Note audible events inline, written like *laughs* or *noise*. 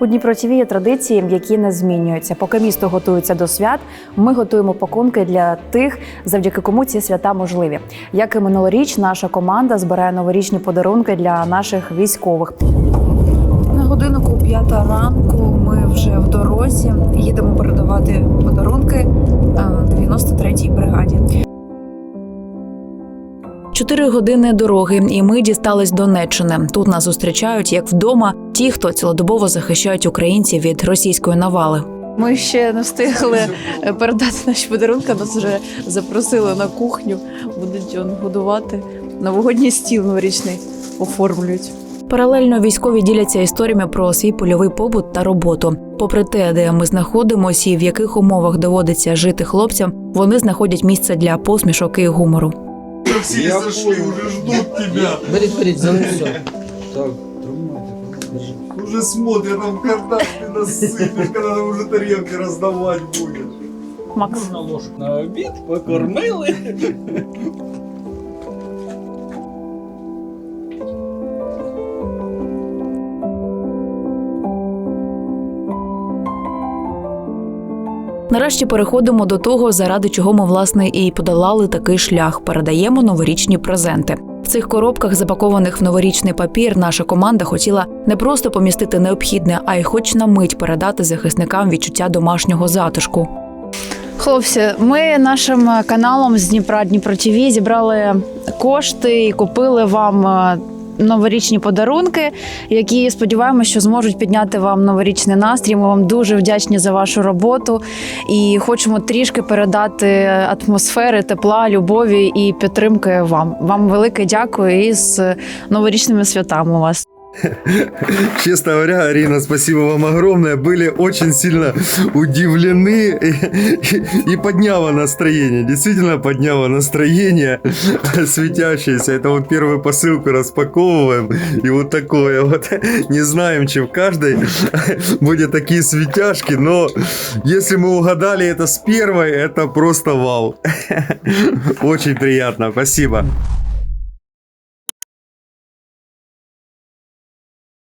У Дніпро ТВ є традиції, які не змінюються. Поки місто готується до свят, ми готуємо пакунки для тих, завдяки кому ці свята можливі. Як і минулоріч, наша команда збирає новорічні подарунки для наших військових. На годинку п'ята ранку ми вже в дорозі їдемо передавати подарунки 93-й бригаді. Чотири години дороги, і ми дістались Донеччини. Тут нас зустрічають як вдома ті, хто цілодобово захищають українців від російської навали. Ми ще не встигли передати наші подарунки. Нас вже запросили на кухню. Будуть он, годувати новогодній стіл новорічний оформлюють. Паралельно військові діляться історіями про свій польовий побут та роботу. Попри те, де ми знаходимося і в яких умовах доводиться жити хлопцям, вони знаходять місце для посмішок і гумору. Все зашли, уже ждут тебя. Беріть, беріть, залишся. Так, тримайте, держи. Уже смотрят, там когда ты насыпешь, когда ты уже тарелки раздавать будешь. Макс, На ложку на обід, покормили. Нарешті переходимо до того, заради чого ми власне і подолали такий шлях. Передаємо новорічні презенти. В цих коробках, запакованих в новорічний папір, наша команда хотіла не просто помістити необхідне, а й хоч на мить передати захисникам відчуття домашнього затишку. Хлопці, ми нашим каналом з Дніпра Дніпро ТВ зібрали кошти і купили вам е, новорічні подарунки, які сподіваємося, що зможуть підняти вам новорічний настрій. Ми вам дуже вдячні за вашу роботу і хочемо трішки передати атмосфери, тепла, любові і підтримки вам. Вам велике дякую і з новорічними святами вас. *laughs* Честно говоря, Арина, спасибо вам огромное. Были очень сильно удивлены и, *laughs* и, подняло настроение. Действительно подняло настроение *laughs* светящееся. Это вот первую посылку распаковываем. И вот такое вот. Не знаем, чем в каждой будет такие светяшки. Но если мы угадали это с первой, это просто вау. Очень приятно. Спасибо.